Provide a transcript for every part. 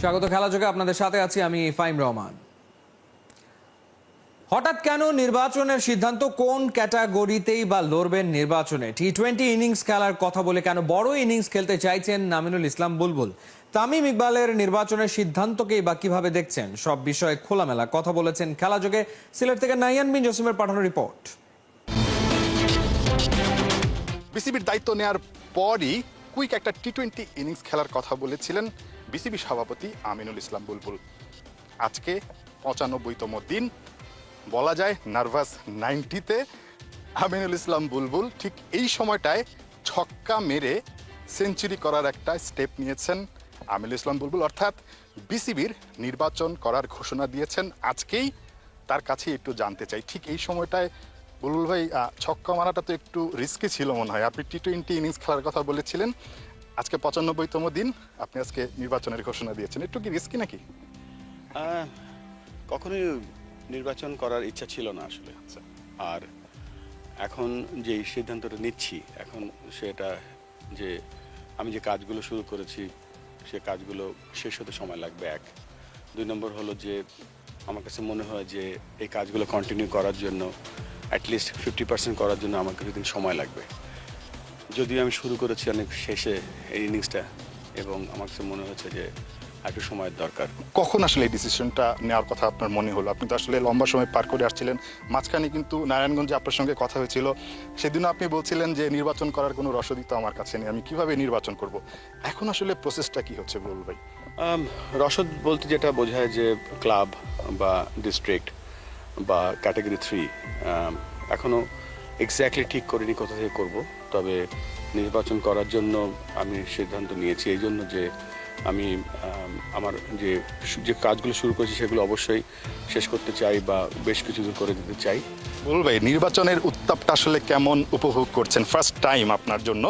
স্বাগত খেলা যোগে আপনাদের সাথে আছি আমি ফাইম রহমান। হঠাৎ কেন নির্বাচনের সিদ্ধান্ত কোন ক্যাটাগরিতেই বা লড়বেন নির্বাচনে? টি টোয়েন্টি ইনিংস খেলার কথা বলে কেন বড় ইনিংস খেলতে চাইছেন নামিনুল ইসলাম বুলবুল? তামিম ইকবালের নির্বাচনের সিদ্ধান্তকেই বা কীভাবে দেখছেন? সব বিষয়ে খোলামেলা কথা বলেছেন খেলা যোগে সিলেট থেকে নাইয়ান বিন জসিমের পাঠানো রিপোর্ট। বিসিবির দায়িত্ব নেয়ার পরই কুইক একটা টি টোয়েন্টি ইনিংস খেলার কথা বলেছিলেন। বিসিবি সভাপতি আমিনুল ইসলাম বুলবুল। আজকে পঁচানব্বইতম দিন। বলা যায় নার্ভাস নাইনটিতে আমিনুল ইসলাম বুলবুল ঠিক এই সময়টায় ছক্কা মেরে সেঞ্চুরি করার একটা স্টেপ নিয়েছেন আমিনুল ইসলাম বুলবুল। অর্থাৎ বিসিবির নির্বাচন করার ঘোষণা দিয়েছেন। আজকেই তার কাছে একটু জানতে চাই, ঠিক এই সময়টায় বুলবুল ভাই ছক্কা মারাটা তো একটু রিস্কি ছিল মনে হয়। আপনি টি টোয়েন্টি ইনিংস খেলার কথা বলেছিলেন। আজকে পঁচানব্বইতম দিন। আপনি আজকে নির্বাচনের ঘোষণা দিয়েছেন। একটু কি রিস্কি নাকি? কখনোই নির্বাচন করার ইচ্ছা ছিল না আসলে। আচ্ছা। আর এখন যে সিদ্ধান্তটা নিচ্ছি এখন সেটা যে আমি যে কাজগুলো শুরু করেছি সে কাজগুলো শেষ হতে সময় লাগবে এক। দুই নম্বর হলো যে আমার কাছে মনে হয় যে এই কাজগুলো কন্টিনিউ করার জন্য অ্যাটলিস্ট ফিফটি পার্সেন্ট করার জন্য আমার কিছুদিন সময় লাগবে। যদিও আমি শুরু করেছি অনেক শেষে এই ইনিংসটা এবং আমার কাছে মনে হচ্ছে যে একটু সময়ের দরকার। কখন আসলে এই ডিসিশনটা নেওয়ার কথা আপনার মনে হলো? আপনি তো আসলে লম্বা সময় পার করে আসছিলেন। মাঝখানে কিন্তু নারায়ণগঞ্জে আপনার সঙ্গে কথা হয়েছিল। সেদিনও আপনি বলছিলেন যে নির্বাচন করার কোনো রসদই তো আমার কাছে নেই। আমি কীভাবে নির্বাচন করব? এখন আসলে প্রসেসটা কি হচ্ছে বলুন ভাই? রসদ বলতে যেটা বোঝায় যে ক্লাব বা ডিস্ট্রিক্ট বা ক্যাটাগরি থ্রি এখনও এক্স্যাক্টলি ঠিক করিনি কোথা থেকে করব। তবে নির্বাচন করার জন্য আমি সিদ্ধান্ত নিয়েছি। এই জন্য যে আমি আমার যে যে কাজগুলো শুরু করেছি সেগুলো অবশ্যই শেষ করতে চাই বা বেশ কিছু দূর করে দিতে চাই। ভাই, নির্বাচনের উত্তাপটা আসলে কেমন উপভোগ করছেন? ফার্স্ট টাইম আপনার জন্য।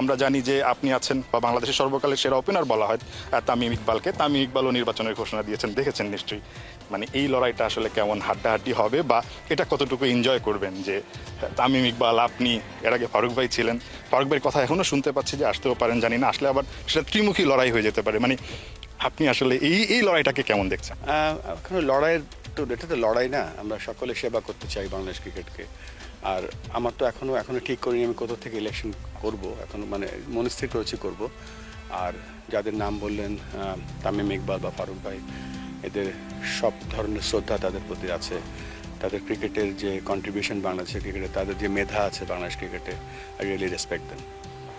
আমরা জানি যে আপনি আছেন বা বাংলাদেশের সর্বকালের সেরা ওপেনার বলা হয় তামিম ইকবালকে। তামিম ইকবালও নির্বাচনের ঘোষণা দিয়েছেন, দেখেছেন নিশ্চয়ই। মানে এই লড়াইটা আসলে কেমন হাড্ডাহাড্ডি হবে বা এটা কতটুকু এনজয় করবেন যে, তামিম ইকবাল আপনি এর আগে ফারুক ভাই ছিলেন। ফারুক ভাইয়ের কথা এখনও শুনতে পাচ্ছি যে আসতেও পারেন, জানি না, আসলে আবার সেটা ত্রিমুখী লড়াই হয়ে যেতে পারে। মানে আপনি আসলে এই এই লড়াইটাকে কেমন দেখছেন? এখন লড়াইয়ের তো এটা তো লড়াই না, আমরা সকলে সেবা করতে চাই বাংলাদেশ ক্রিকেটকে। আর আমার তো এখনও এখনও ঠিক করিনি আমি কোথা থেকে ইলেকশন করব, এখনও মানে মনস্থির করেছি করব। আর যাদের নাম বললেন তামিম ইকবাল বা ফারুক ভাই এদের সব ধরনের শ্রদ্ধা তাদের প্রতি আছে। তাদের ক্রিকেটের যে কন্ট্রিবিউশন বাংলাদেশের ক্রিকেটে, তাদের যে মেধা আছে বাংলাদেশ ক্রিকেটে আই রিয়েলি রেসপেক্ট দেন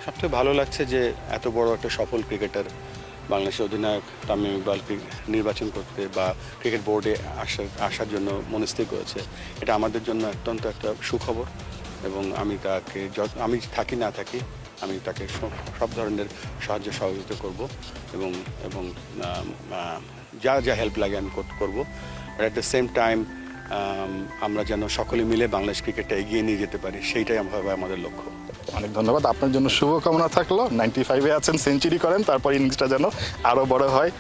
সবথেকে ভালো লাগছে যে এত বড় একটা সফল ক্রিকেটার বাংলাদেশের অধিনায়ক তামিম ইকবালকে নির্বাচন করতে বা ক্রিকেট বোর্ডে আসার আসার জন্য মনস্থির করেছে। এটা আমাদের জন্য অত্যন্ত একটা সুখবর এবং আমি তাকে আমি থাকি না থাকি, আমি তাকে সব- ধরনের সাহায্য সহযোগিতা করব এবং এবং যা যা হেল্প লাগে আমি কর- করব। অ্যাট দ্য সেম টাইম আমরা যেন সকলে মিলে বাংলাদেশ ক্রিকেটটা এগিয়ে নিয়ে যেতে পারি সেইটাই হবে আমাদের লক্ষ্য। অনেক ধন্যবাদ। আপনার জন্য শুভকামনা থাকল। নাইনটি ফাইভে আছেন সেঞ্চুরি করেন তারপর ইনিংসটা যেন আরও বড় হয়।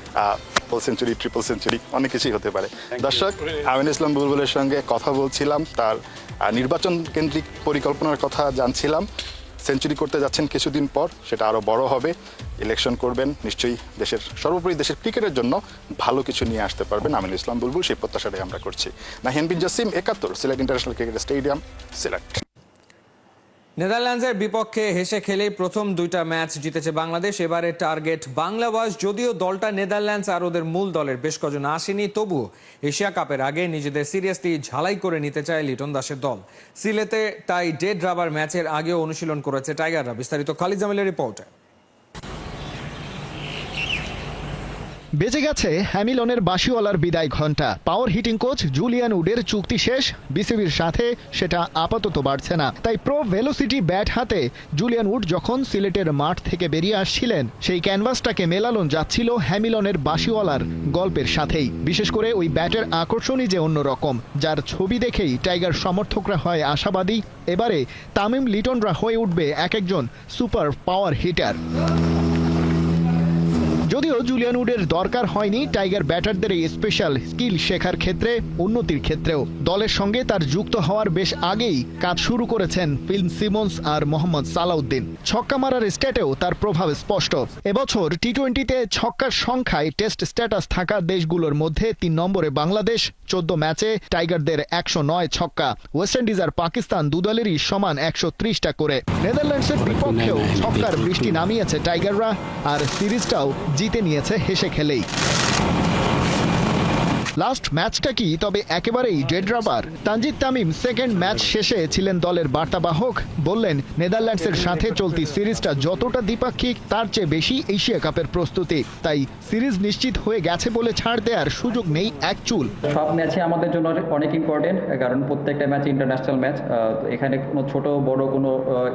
ট্রিপল সেঞ্চুরি ট্রিপল সেঞ্চুরি অনেক কিছুই হতে পারে। দর্শক আমিন ইসলাম বুলবুলের সঙ্গে কথা বলছিলাম তার নির্বাচন কেন্দ্রিক পরিকল্পনার কথা জানছিলাম। সেঞ্চুরি করতে যাচ্ছেন কিছুদিন পর, সেটা আরও বড় হবে। ইলেকশন করবেন, নিশ্চয়ই দেশের, সর্বোপরি দেশের ক্রিকেটের জন্য ভালো কিছু নিয়ে আসতে পারবেন আমিন ইসলাম বুলবুল, সেই প্রত্যাশাটাই আমরা করছি। Nahiyan Bin Jasim, Ekattor, Sylhet international cricket stadium, Sylhet. নেদারল্যান্ডসের বিপক্ষে হেসে খেলেই প্রথম দুইটা ম্যাচ জিতেছে বাংলাদেশ। এবারে টার্গেট বাংলাবাস যদিও দলটা নেদারল্যান্ডস আর ওদের মূল দলের বেশ কজন আসেনি তবু এশিয়া কাপের আগে নিজেদের সিরিয়াসলি ঝালাই করে নিতে চায় লিটন দাসের দল। সিলেতে তাই ডেড রাবার ম্যাচের আগেও অনুশীলন করেছে টাইগাররা। বিস্তারিত খালিদ জামিলের রিপোর্টে। বেজে গেছে হ্যামিলনের বাসিওয়ালার বিদায় ঘণ্টা। পাওয়ার হিটিং কোচ জুলিয়ান উডের চুক্তি শেষ বিসিবির সাথে সেটা আপাতত বাড়ছে না। তাই প্রো ভেলোসিটি ব্যাট হাতে জুলিয়ান উড যখন সিলেটের মাঠ থেকে বেরিয়ে আসছিলেন, সেই ক্যানভাসটাকে মেলালন যাচ্ছিল হ্যামিলনের বাসিওয়ালার গল্পের সাথেই। বিশেষ করে ওই ব্যাটের আকর্ষণই যে অন্যরকম, যার ছবি দেখেই টাইগার সমর্থকরা হয় আশাবাদী। এবারে তামিম লিটনরা হয়ে উঠবে এক একজন সুপার পাওয়ার হিটার। যদিও জুলিয়ান উডের দরকার হয়নি, টাইগার ব্যাটারদের এই স্পেশাল স্কিল শেখার ক্ষেত্রে, উন্নতির ক্ষেত্রেও। দলের সঙ্গে তার যুক্ত হওয়ার বেশ আগেই কাজ শুরু করেছেন ফিল্ম সিমন্স আর মোহাম্মদ সালাউদ্দিন। ছক্কা মারার স্ট্যাটেও তার প্রভাব স্পষ্ট। এবছর টি টোয়েন্টিতে ছক্কার সংখ্যায় টেস্ট স্ট্যাটাস থাকা দেশগুলোর মধ্যে তিন নম্বরে বাংলাদেশ, চোদ্দ ম্যাচে টাইগারদের একশো নয় ছক্কা। ওয়েস্ট ইন্ডিজ আর পাকিস্তান দুদলেরই সমান একশো ত্রিশটা করে। নেদারল্যান্ডসের বিপক্ষেও ছক্কার বৃষ্টি নামিয়েছে টাইগাররা, আর সিরিজটাও জিতে নিয়েছে হেসে খেলেই। লাস্ট ম্যাচটা কি? তবে একেবারেই dead rubber Tanzid Tamim second match শেষে ছিলেন দলের বার্তাবাহক। বললেন, নেদারল্যান্ডসের সাথে চলতি সিরিজটা যতটা দ্বিপাক্ষিক, তার চেয়ে বেশি এশিয়া কাপের প্রস্তুতি। তাই সিরিজ নিশ্চিত হয়ে গেছে বলে ছাড় দেওয়ার সুযোগ নেই এক চুল। সব ম্যাচে আমাদের জন্য অনেক ইম্পর্টেন্ট কারণ প্রত্যেকটা ম্যাচ ইন্টারন্যাশনাল ম্যাচ এখানে কোনো ছোট, বড় কোনো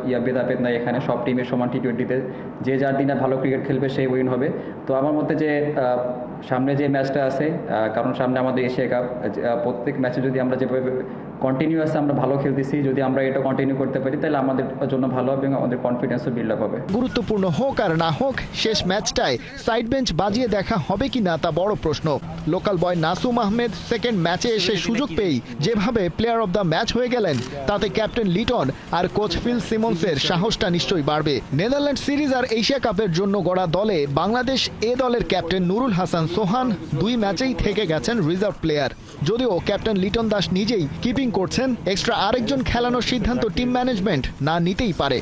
ইয়া ভেদাভেদ নাই। এখানে সব টিমের সমান টি টোয়েন্টিতে যে যার দিনে ভালো ক্রিকেট খেলবে, সেই উইন হবে। তো আমার মতে যে সামনে যে ম্যাচটা আছে কারণ সামনে আমাদের এশিয়া কাপ প্রত্যেক ম্যাচে যদি আমরা যেভাবে কন্টিনিউয়াস আমরা ভালো খেলতেছি, যদি আমরা এটা কন্টিনিউ করতে পারি, তাহলে আমাদের জন্য ভালো হবে এবং আমাদের কনফিডেন্সও বিল্ড আপ হবে। গুরুত্বপূর্ণ হোক আর না হোক, শেষ ম্যাচটায় সাইড বেঞ্চ বাজিয়ে দেখা হবে কিনা তা বড় প্রশ্ন। Local boy Nasum Ahmed second ম্যাচে এসে সুযোগ পেয়েই যেভাবে প্লেয়ার অব দ্য ম্যাচ হয়ে গেলেন, তাতে ক্যাপ্টেন লিটন আর কোচ ফিল সিমন্সের সাহসটা নিশ্চয়ই বাড়বে। নেদারল্যান্ড সিরিজ আর এশিয়া কাপের জন্য গড়া দলে বাংলাদেশ এ দলের ক্যাপ্টেন নুরুল হাসান সোহান দুই ম্যাচেই থেকে গেছেন রিজার্ভ প্লেয়ার যদিও ক্যাপ্টেন লিটন দাস নিজেই কিপিং করছেন, এক্সট্রা আরেকজন খেলানোর সিদ্ধান্ত টিম ম্যানেজমেন্ট না নিতেই পারে।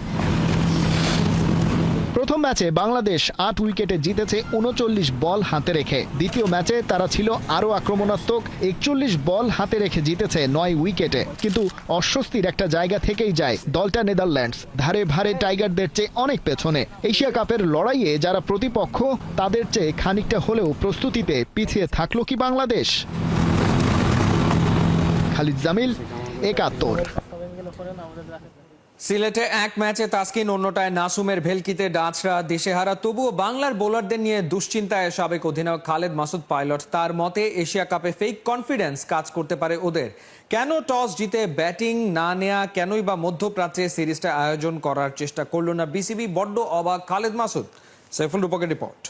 প্রথম ম্যাচে বাংলাদেশ আট উইকেটে জিতেছে উনচল্লিশ বল হাতে রেখে। দ্বিতীয় ম্যাচে তারা ছিল আরও আক্রমণাত্মক, একচল্লিশ বল হাতে রেখে জিতেছে নয় উইকেটে। কিন্তু অস্বস্তির একটা জায়গা থেকেই যায় দলটা নেদারল্যান্ডস। ধারে ভারে টাইগারদের চেয়ে অনেক পেছনে। এশিয়া কাপের লড়াইয়ে যারা প্রতিপক্ষ, তাদের চেয়ে খানিকটা হলেও প্রস্তুতিতে পিছিয়ে থাকল কি বাংলাদেশ? খালিদ জামিল, একাত্তর। সিলেটে এক ম্যাচে তাসকিন, অন্যটায় নাসুমের ভেলকিতে ডাচরা দিশেহারা। তবুও বাংলার বোলারদের নিয়ে দুশ্চিন্তায় সাবেক অধিনায়ক খালেদ মাসুদ পাইলট। তার মতে, এশিয়া কাপে ফেক কনফিডেন্স কাজ করতে পারে ওদের। কেন টস জিতে ব্যাটিং না নেয়া, কেনই বা মধ্যপ্রাচ্যে সিরিজটা আয়োজন করার চেষ্টা করল না বিসিবি? বড্ড অবাক খালেদ মাসুদ। সাইফুল রূপকের রিপোর্ট।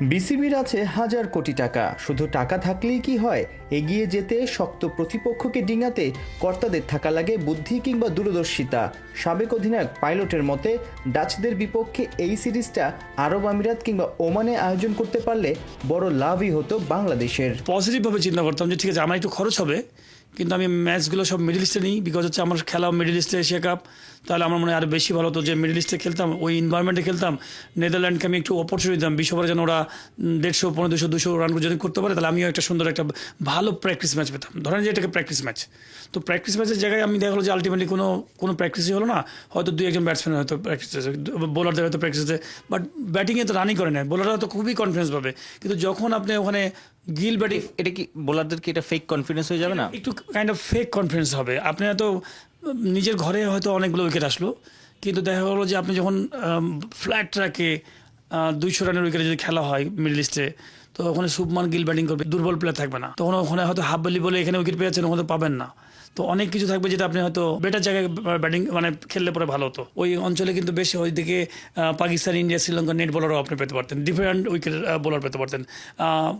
বিসিবির আছে হাজার কোটি টাকা। শুধু টাকা থাকলেই কি হয়? এগিয়ে যেতে শক্ত প্রতিপক্ষকে ডিঙাতে কর্তাদের থাকা লাগে বুদ্ধি কিংবা দূরদর্শিতা। সাবেক অধিনায়ক পাইলটের মতে, ডাচদের বিপক্ষে এই সিরিজটা আরব আমিরাত কিংবা ওমানে আয়োজন করতে পারলে বড় লাভই হতো বাংলাদেশের। পজিটিভভাবে চিন্তা করতাম যে, ঠিক আছে আমার একটু খরচ হবে। কিন্তু আমি ম্যাচগুলো সব মিডল ইস্টে নিই বিকজ হচ্ছে আমার খেলা মিডল ইস্টে এশিয়া কাপ তাহলে আমার মনে হয় আরও বেশি ভালো হতো যে মিডল ইস্টে খেলতাম, ওই এনভায়রনমেন্টে খেলতাম। নেদারল্যান্ডকে আমি একটু অপরচুনিটি দিতাম বিশ্ববার যেন ওরা দেড়শো, পনেরো, দুশো দুশো রান যদি করতে পারে, তাহলে আমিও একটা সুন্দর একটা ভালো প্র্যাকটিস ম্যাচ পেতাম। ধরেন যে এটাকে প্র্যাকটিস ম্যাচ তো প্র্যাকটিস ম্যাচের জায়গায় আমি দেখা হলো যে আলটিমেটলি কোনো কোনো প্র্যাকটিসই হলো না। হয়তো দুই একজন ব্যাটসম্যান হয়তো প্র্যাকটিস হয়েছে বোলারদের হয়তো প্র্যাকটিস হয়েছে বাট ব্যাটিংয়ে তো রানই করে নেয় বোলাররা তো খুবই কনফিডেন্স পাবে। কিন্তু যখন আপনি ওখানে গিল ব্যাটিং এটা কি, বোলারদের কি এটা ফেক কনফিডেন্স হয়ে যাবে না? একটু কাইন্ড অফ ফেক কনফিডেন্স হবে। আপনি হয়তো নিজের ঘরে হয়তো অনেকগুলো উইকেট আসলো, কিন্তু দেখা গেলো যে আপনি যখন ফ্ল্যাট ট্র্যাকে দুইশো রানের উইকেটে যদি খেলা হয় মিডল ইস্টে তো ওখানে শুভমান গিল ব্যাটিং করবে, দুর্বল প্লেয়ার থাকবে না। তখন ওখানে হয়তো হাফ বলি বলে এখানে উইকেট পেয়েছেন ওখানে তো পাবেন না। তো অনেক কিছু থাকবে যেটা আপনি হয়তো বেটার জায়গায় ব্যাটিং মানে খেললে পরে ভালো হতো। ওই অঞ্চলে কিন্তু বেশি ওইদিকে পাকিস্তান, ইন্ডিয়া, শ্রীলঙ্কা নেট বোলারও আপনি পেতে পারতেন। ডিফারেন্ট উইকেট বোলার পেতে পারতেন।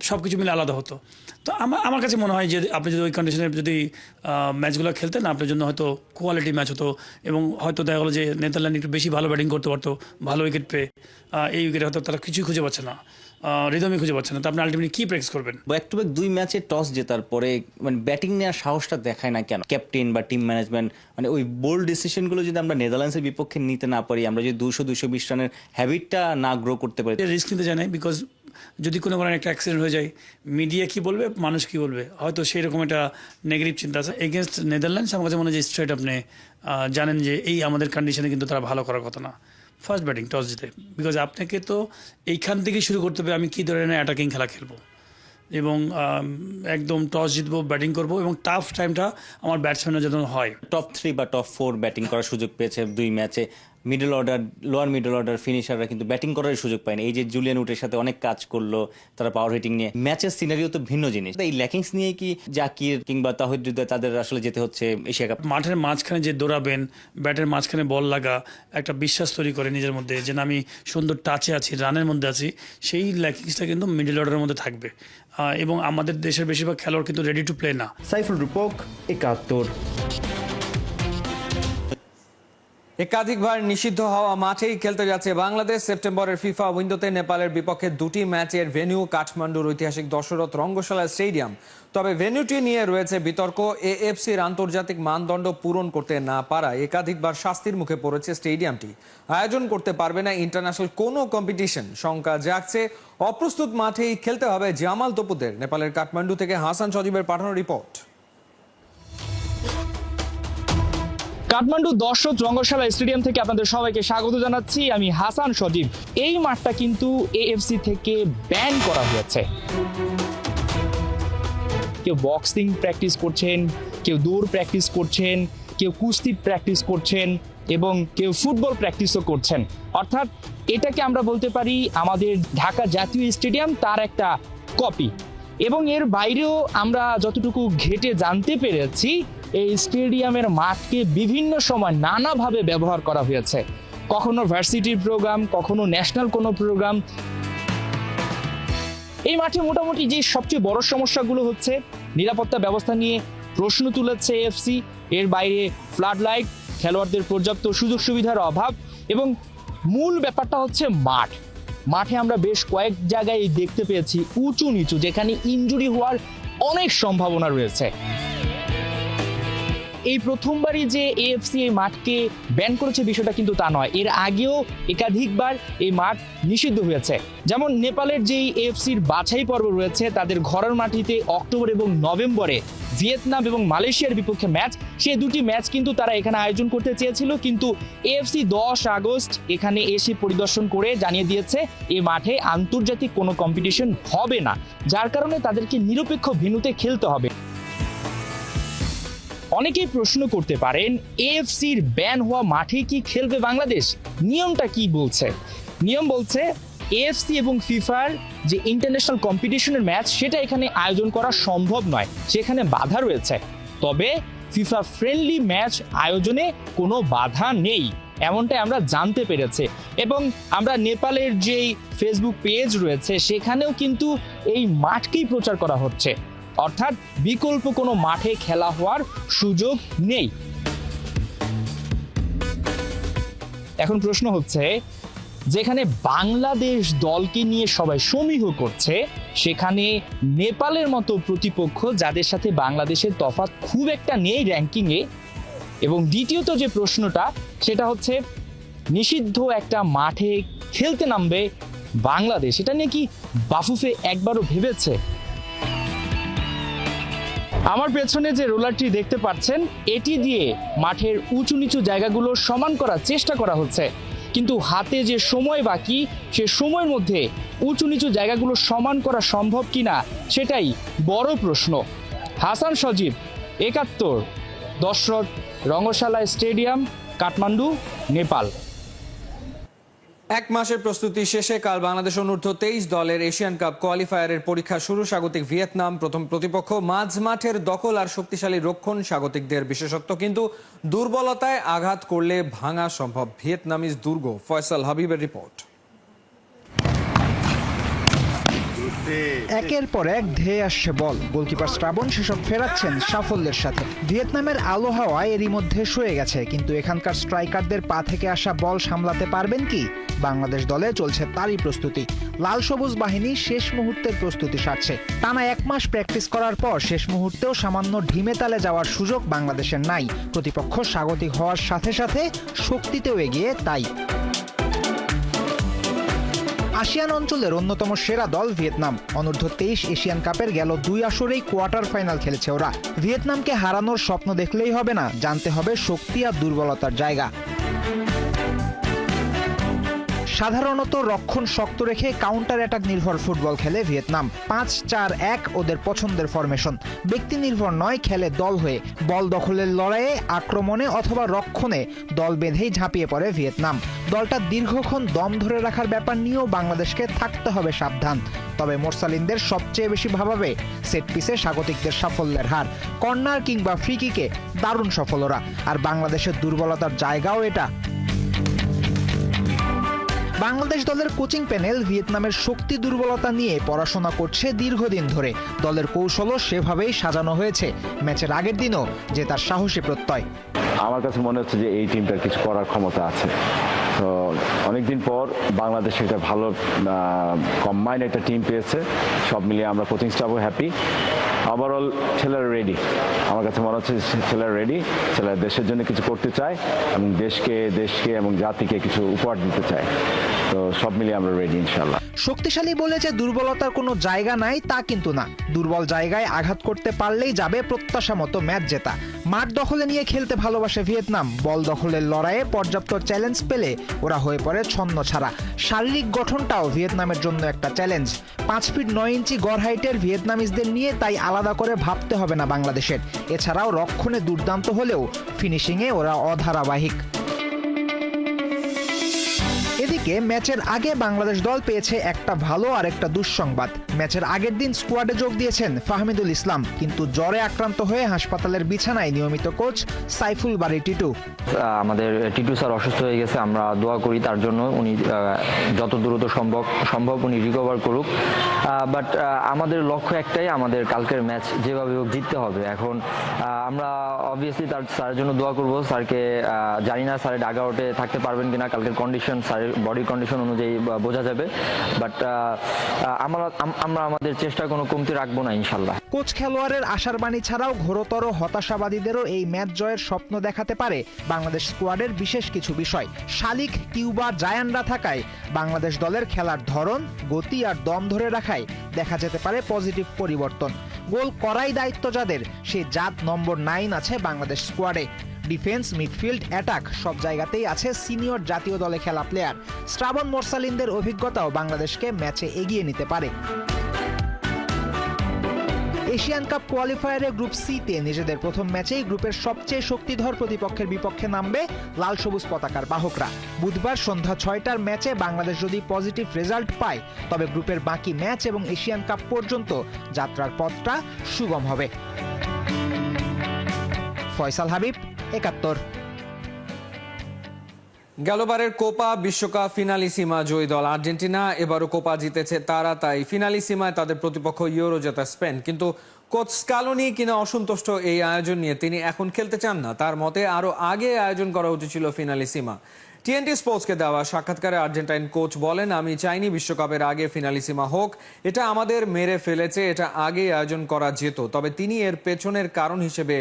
সব কিছু মিলে আলাদা হতো। তো আমার আমার কাছে মনে হয় যে আপনি যদি ওই কন্ডিশনে যদি ম্যাচগুলো খেলতেন, আপনার জন্য হয়তো কোয়ালিটি ম্যাচ হতো এবং হয়তো দেখা গেলো যে নেদারল্যান্ড একটু বেশি ভালো ব্যাটিং করতে পারতো, ভালো উইকেট পেয়ে এই উইকেটে হয়তো তারা কিছুই খুঁজে পাচ্ছে না। রিদমই খুঁজে পাচ্ছে না। তো আপনি আলটিমেটলি কি প্র্যাকটিস করবেন? ব্যাক টু ব্যাক দুই ম্যাচে টস জেতার পরে মানে ব্যাটিং নেওয়ার সাহসটা দেখায় না কেন? ক্যাপ্টেন বা টিম ম্যানেজমেন্ট মানে ওই বোল্ড ডিসিশনগুলো যদি আমরা নেদারল্যান্ডসের বিপক্ষে নিতে না পারি আমরা যদি দুশো দুশো বিশ রানের হ্যাবিটটা না গ্রো করতে পারি রিস্ক নিতে না বিকজ যদি কোনো কারণে একটা অ্যাক্সিডেন্ট হয়ে যায় মিডিয়া কি বলবে মানুষ কি বলবে? হয়তো সেই রকম একটা নেগেটিভ চিন্তা আছে। এগেনস্ট নেদারল্যান্ডস আমার কাছে মনে হয় যে স্ট্রেট আপনি জানেন যে এই আমাদের কন্ডিশনে কিন্তু তারা ভালো করার কথা না। ফার্স্ট ব্যাটিং টস জিতে। বিকজ আপনাকে তো এইখান থেকে শুরু করতে হবে আমি কী ধরনের অ্যাটাকিং খেলা খেলব। এবং একদম টস জিতবো ব্যাটিং করব এবং টাফ টাইমটা আমার ব্যাটসম্যানের যেন হয়। টপ থ্রি বা টপ ফোর ব্যাটিং করার সুযোগ পেয়েছে দুই ম্যাচে middle order lower middle order ফিনিশাররা কিন্তু ব্যাটিং করার সুযোগ পায়নি। এই যে জুলিয়ান উটের সাথে অনেক কাজ করল তারা পাওয়ার হিটিং নিয়ে। ম্যাচের সিনারিও তো ভিন্ন জিনিস। এই ল্যাকিংস নিয়ে কি জাকির কিংবা তাহিদ হৃদয় তাদের আসলে যেতে হচ্ছে এশিয়া কাপ মাঠের মাঝখানে যে দৌড়াবেন ব্যাটের মাঝখানে বল লাগা একটা বিশ্বাস তৈরি করে নিজের মধ্যে যে না আমি সুন্দর টাচে আছি রানের মধ্যে আছি সেই ল্যাকিংসটা কিন্তু মিডল অর্ডারের মধ্যে থাকবে। এবং আমাদের দেশের বেশিরভাগ খেলোয়াড় কিন্তু রেডি টু প্লে না। সাইফুল রূপক একাত্তর। একাধিকবার নিষিদ্ধ হওয়া মাঠেই খেলতে যাচ্ছে বাংলাদেশ। সেপ্টেম্বরের ফিফা উইন্ডোতে নেপালের বিপক্ষে দুটি ম্যাচের ভেন্যু কাঠমান্ডুর ঐতিহাসিক দশরথ রঙ্গশালা স্টেডিয়াম। তবে ভেন্যুটি নিয়ে রয়েছে বিতর্ক। এএফসির আন্তর্জাতিক মানদণ্ড পূরণ করতে না পারা একাধিকবার শাস্তির মুখে পড়েছে স্টেডিয়ামটি। আয়োজন করতে পারবে না ইন্টারন্যাশনাল কোনো কম্পিটিশন। শঙ্কা জাগছে, অপ্রস্তুত মাঠেই খেলতে হবে জামাল তপুদের। নেপালের কাঠমান্ডু থেকে হাসান সজীবের পাঠানো রিপোর্ট। কাঠমান্ডু দর্শক রঙ্গশালা স্টেডিয়াম থেকে আপনাদের সবাইকে স্বাগত জানাচ্ছি। আমি হাসান সজীব। এই মাঠটা কিন্তু এএফসি থেকে ব্যান করা হয়েছে। কেউ বক্সিং প্র্যাকটিস করছেন, কেউ দৌড় প্র্যাকটিস করছেন, কেউ কুস্তি প্র্যাকটিস করছেন এবং কেউ ফুটবল প্র্যাকটিসও করছেন। অর্থাৎ এটাকে আমরা বলতে পারি আমাদের ঢাকা জাতীয় স্টেডিয়াম তার একটা কপি এবং এর বাইরেও আমরা যতটুকু ঘেটে জানতে পেরেছি এই স্টেডিয়ামের মাঠকে বিভিন্ন সময় নানাভাবে ব্যবহার করা হয়েছে। কখনো ভার্সিটির প্রোগ্রাম কখনো ন্যাশনাল কোনো প্রোগ্রাম এই মাঠে মোটামুটি যে সবচেয়ে বড় সমস্যাগুলো হচ্ছে, নিরাপত্তা ব্যবস্থা নিয়ে প্রশ্ন তুলেছে এফসি। এর বাইরে ফ্লাড লাইট খেলোয়াড়দের পর্যাপ্ত সুযোগ সুবিধার অভাব এবং মূল ব্যাপারটা হচ্ছে মাঠ। মাঠে আমরা বেশ কয়েক জায়গায় দেখতে পেয়েছি উঁচু নিচু, যেখানে ইনজুরি হওয়ার অনেক সম্ভাবনা রয়েছে। এই প্রথমবারই যে এএফসি এই মাঠকে ব্যান করেছে বিষয়টা কিন্তু তা নয়। এর আগেও একাধিকবার এই মাঠ নিষিদ্ধ হয়েছে। যেমন নেপালের যেই এএফসির বাছাই পর্ব রয়েছে, তাদের ঘরের মাটিতে অক্টোবর এবং নভেম্বরে ভিয়েতনাম এবং মালয়েশিয়ার বিপক্ষে ম্যাচ, সেই দুটি ম্যাচ কিন্তু তারা এখানে আয়োজন করতে চেয়েছিল। কিন্তু এএফসি দশ আগস্ট এখানে এসে পরিদর্শন করে জানিয়ে দিয়েছে এই মাঠে আন্তর্জাতিক কোনো কম্পিটিশন হবে না। যার কারণে তাদেরকে নিরপেক্ষ ভেন্যুতে খেলতে হবে। অনেকেই প্রশ্ন করতে পারেন, এএফসির ব্যান হওয়া মাঠে কি খেলবে বাংলাদেশ? নিয়মটা কি বলছে? নিয়ম বলছে, এএফসি এবং ফিফার যে ইন্টারন্যাশনাল কম্পিটিশনের ম্যাচ সেটা এখানে আয়োজন করা সম্ভব নয়, সেখানে বাধা রয়েছে। তবে ফিফা ফ্রেন্ডলি ম্যাচ আয়োজনে কোনো বাধা নেই এমনটাই আমরা জানতে পেরেছে। এবং আমরা নেপালের যেই ফেসবুক পেজ রয়েছে, সেখানেও কিন্তু এই মাঠকেই প্রচার করা হচ্ছে। অর্থাৎ বিকল্প কোনো মাঠে খেলা হওয়ার সুযোগ নেই। এখন প্রশ্ন হচ্ছে, যেখানে বাংলাদেশ দলকে নিয়ে সবাই সমীহ করছে, সেখানে নেপালের মতো প্রতিপক্ষ যাদের সাথে বাংলাদেশের তফাৎ খুব একটা নেই র্যাঙ্কিংয়ে এবং দ্বিতীয়ত যে প্রশ্নটা, সেটা হচ্ছে, নিষিদ্ধ একটা মাঠে খেলতে নামবে বাংলাদেশ, এটা নিয়ে কি বাফুফে একবারও ভেবেছে? আমার পেছনে যে রোলারটি দেখতে পাচ্ছেন, এটি দিয়ে মাঠের উঁচু নিচু জায়গাগুলো সমান করার চেষ্টা করা হচ্ছে। কিন্তু হাতে যে সময় বাকি, সে সময়ের মধ্যে উঁচু নিচু জায়গাগুলো সমান করা সম্ভব কিনা, সেটাই বড় প্রশ্ন। হাসান সজীব, একাত্তর, দশরথ রঙ্গশালা স্টেডিয়াম, কাঠমান্ডু, নেপাল। এক মাসের প্রস্তুতি শেষে কাল বাংলাদেশ অনূর্ধ্ব তেইশ দলের এশিয়ান কাপ কোয়ালিফায়ারের পরীক্ষা শুরু স্বাগতিক ভিয়েতনাম। প্রথম প্রতিপক্ষ মাঝ মাঠের দখল আর শক্তিশালী রক্ষণ স্বাগতিকদের বিশেষত্ব কিন্তু দুর্বলতায় আঘাত করলে ভাঙা সম্ভব। ভিয়েতনামিজ দুর্গ ফয়সাল হাবিবের রিপোর্ট। একের পর এক ধেয়ে আসছে বল। গোলকিপার শ্রাবণ সেসব ফেরাচ্ছেন সাফল্যের সাথে। ভিয়েতনামের আলো হাওয়া এরই মধ্যে শুয়ে গেছে, কিন্তু এখানকার স্ট্রাইকারদের পা থেকে আসা বল সামলাতে পারবেন কি? বাংলাদেশ দলে চলছে তারই প্রস্তুতি। লাল সবুজ বাহিনী শেষ মুহূর্তের প্রস্তুতি সারছে। টানা এক মাস প্র্যাকটিস করার পর শেষ মুহূর্তেও সামান্য ঢিমে তালে যাওয়ার সুযোগ বাংলাদেশের নাই। প্রতিপক্ষ স্বাগতিক হওয়ার সাথে সাথে শক্তিতেও এগিয়ে তাই। আসিয়ান অঞ্চলের অন্যতম সেরা দল ভিয়েতনাম। অনূর্ধ্ব তেইশ এশিয়ান কাপের গেল দুই আসরেই কোয়ার্টার ফাইনাল খেলেছে ওরা। ভিয়েতনামকে হারানোর স্বপ্ন দেখলেই হবে না, জানতে হবে শক্তি আর দুর্বলতার জায়গা। সাধারণত রক্ষণ শক্ত রেখে কাউন্টার অ্যাটাক নির্ভর ফুটবল খেলে ভিয়েতনাম। পাঁচ, চার, এক ওদের পছন্দের ফরমেশন ব্যক্তি নির্ভর নয়, খেলে দল হয়ে। বল দখলের লড়াইয়ে, আক্রমণে অথবা রক্ষণে দল বেঁধেই ঝাঁপিয়ে পড়ে ভিয়েতনাম। দলটা দীর্ঘক্ষণ দম ধরে রাখার ব্যাপার নিয়েও বাংলাদেশকে থাকতে হবে সাবধান। তবে মোরসালিনদের সবচেয়ে বেশি ভাবাবে সেট পিসে স্বাগতিকদের সাফল্যের হার। কর্নার কিংবা ফ্রি কিকে দারুণ সফল ওরা। আর বাংলাদেশের দুর্বলতার জায়গাও এটা। বাংলাদেশ দলের কোচিং প্যানেল ভিয়েতনামের শক্তি দুর্বলতা নিয়ে পড়াশোনা করছে দীর্ঘদিন ধরে। দলের কৌশলও সেভাবেই সাজানো হয়েছে। ম্যাচের আগের দিনও যে তার সাহসী প্রত্যয়। আমার কাছে মনে হচ্ছে যে এই টিমটার কিছু করার ক্ষমতা আছে। তো অনেকদিন পর বাংলাদেশ একটা ভালো কম্বাইন একটা টিম পেয়েছে। সব মিলিয়ে আমরা কোচিং স্টাফও হ্যাপি ওভারঅল ছেলেরা রেডি আমার কাছে মনে হচ্ছে ছেলেরা রেডি ছেলেরা দেশের জন্য কিছু করতে চায় এবং দেশকে দেশকে এবং জাতিকে কিছু উপহার দিতে চায়। তো সব মিলিয়ে আমরা রেডি ইনশাল্লাহ শক্তিশালী বলে যে দুর্বলতার কোনো জায়গা নাই, তা কিন্তু না। দুর্বল জায়গায় আঘাত করতে পারলেই যাবে প্রত্যাশা মতো ম্যাচ জেতা। মাঠ দখলে নিয়ে খেলতে ভালোবাসে ভিয়েতনাম। বল দখলের লড়াইয়ে পর্যাপ্ত চ্যালেঞ্জ পেলে ওরা হয়ে পড়ে ছন্ন ছাড়া। শারীরিক গঠনটাও ভিয়েতনামের জন্য একটা চ্যালেঞ্জ পাঁচ ফিট নয় ইঞ্চি গড় হাইটের ভিয়েতনামিজদের নিয়ে তাই আলাদা করে ভাবতে হবে না বাংলাদেশের। এছাড়াও রক্ষণে দুর্দান্ত হলেও ফিনিশিংয়ে ওরা অধারাবাহিক। এদিকে ম্যাচের আগে বাংলাদেশ দল পেয়েছে একটা ভালো আর একটা দুঃসংবাদ। ম্যাচের আগের দিন স্কোয়াডে যোগ দিয়েছেন ফাহমিদুল ইসলাম, কিন্তু জ্বরে আক্রান্ত হয়ে হাসপাতালের বিছানায় নিয়মিত কোচ সাইফুল বাড়ি টিটু। আমাদের টিটু স্যার অসুস্থ হয়ে গেছে, আমরা দোয়া করি তার জন্য। উনি যত দ্রুত সম্ভব সম্ভব উনি রিকভার করুক। বাট আমাদের লক্ষ্য একটাই, আমাদের কালকের ম্যাচ যেভাবে হোক জিততে হবে। এখন আমরা অবভিয়াসলি তার, স্যারের জন্য দোয়া করব। স্যারকে জানি না স্যারের ডাগ আউটে থাকতে পারবেন কিনা, কালকের কন্ডিশন স্যারের বডি কন্ডিশন অনুযায়ী বোঝা যাবে। বাট আমরা আমরা আমাদের চেষ্টা কোনো কমতি রাখব না ইনশাল্লাহ কোচ খেলোয়াড়ের আশার বাণী ছাড়াও ঘোরতর হতাশাবাদীদেরও এই ম্যাচ জয়ের স্বপ্ন দেখাতে পারে বাংলাদেশ স্কোয়াডের বিশেষ কিছু বিষয়। শালিক, কিউবা, জায়ানরা থাকায় বাংলাদেশ দলের খেলার ধরন, গতি আর দম ধরে রাখায় দেখা যেতে পারে পজিটিভ পরিবর্তন। গোল করাই দায়িত্ব যাদের সেই জাত নম্বর নাইন আছে বাংলাদেশ স্কোয়াডে। ডিফেন্স, মিডফিল্ড, অ্যাটাক সব জায়গাতেই আছে সিনিয়র জাতীয় দলে খেলা প্লেয়ার। শ্রাবণ মোরসালিনদের অভিজ্ঞতাও বাংলাদেশকে ম্যাচে এগিয়ে নিতে পারে। এশিয়ান কাপ কোয়ালিফায়ারে গ্রুপ সিতে নিজেদের প্রথম ম্যাচেই গ্রুপের সবচেয়ে শক্তিধর প্রতিপক্ষের বিপক্ষে নামবে লাল সবুজ পতাকার বাহকরা। বুধবার সন্ধ্যা ছয়টার ম্যাচে বাংলাদেশ যদি পজিটিভ রেজাল্ট পায়, তবে গ্রুপের বাকি ম্যাচ এবং এশিয়ান কাপ পর্যন্ত যাত্রার পথটা সুগম হবে। ফয়সাল হাবিব একাত্তর। গেলবারের কোপা বিশ্বকাপ ফিনালিসিমা জয়ী দল আর্জেন্টিনা, এবারও কোপা জিতেছে তারা, তাই ফিনালি ফিনালিসিমায় তাদের প্রতিপক্ষ ইউরো জেতা স্পেন। কিন্তু কোচ স্কালোনি কিনা অসন্তুষ্ট এই আয়োজন নিয়ে তিনি এখন খেলতে চান না। তার মতে আরও আগে আয়োজন করা উচিত ছিল ফিনালি ফিনালিসিমা। টিএনটি স্পোর্টসকে দেওয়া সাক্ষাৎকারে আর্জেন্টাইন কোচ বলেন, আমি চাইনি বিশ্বকাপের আগে ফিনালিসিমা হোক। এটা আমাদের মেরে ফেলেছে, এটা আগে আয়োজন করা যেত। তবে তিনি এর পেছনের কারণ হিসেবে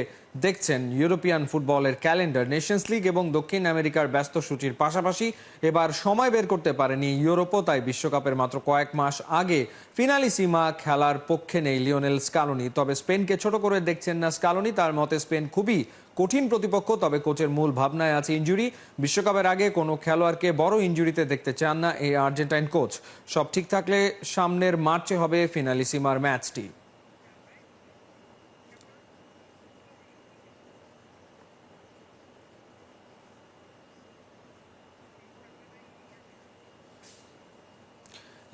দেখছেন ইউরোপিয়ান ফুটবলের ক্যালেন্ডার। নেশনস লিগ এবং দক্ষিণ আমেরিকার ব্যস্ত সূচির পাশাপাশি এবার সময় বের করতে পারেনি ইউরোপও, তাই বিশ্বকাপের মাত্র কয়েক মাস আগে ফিনালিসিমা খেলার পক্ষে নেই লিওনেল স্কালোনি। তবে স্পেনকে ছোট করে দেখছেন না স্কালোনি, তার মতে স্পেন খুবই কঠিন প্রতিপক্ষ, তবে কোচের মূল ভাবনায় আছে ইঞ্জুরি বিশ্বকাপের আগে কোনো খেলোয়াড়কে বড় ইঞ্জুরিতে দেখতে চান না এই আর্জেন্টাইন কোচ। সব ঠিক থাকলে সামনের মার্চে হবে ফিনালিসিমার ম্যাচটি।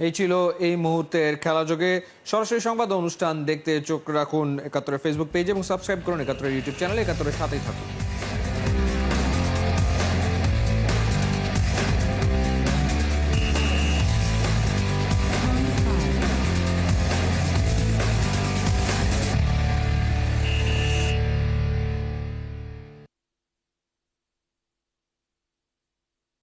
এই ছিল এই মুহূর্তের খেলাযোগে সরাসরি সংবাদ অনুষ্ঠান দেখতে চোখ রাখুন একাত্তরের ফেসবুক পেজ এবং সাবস্ক্রাইব করুন একাত্তরের ইউটিউব চ্যানেল একাত্তরের সাথেই থাকুন।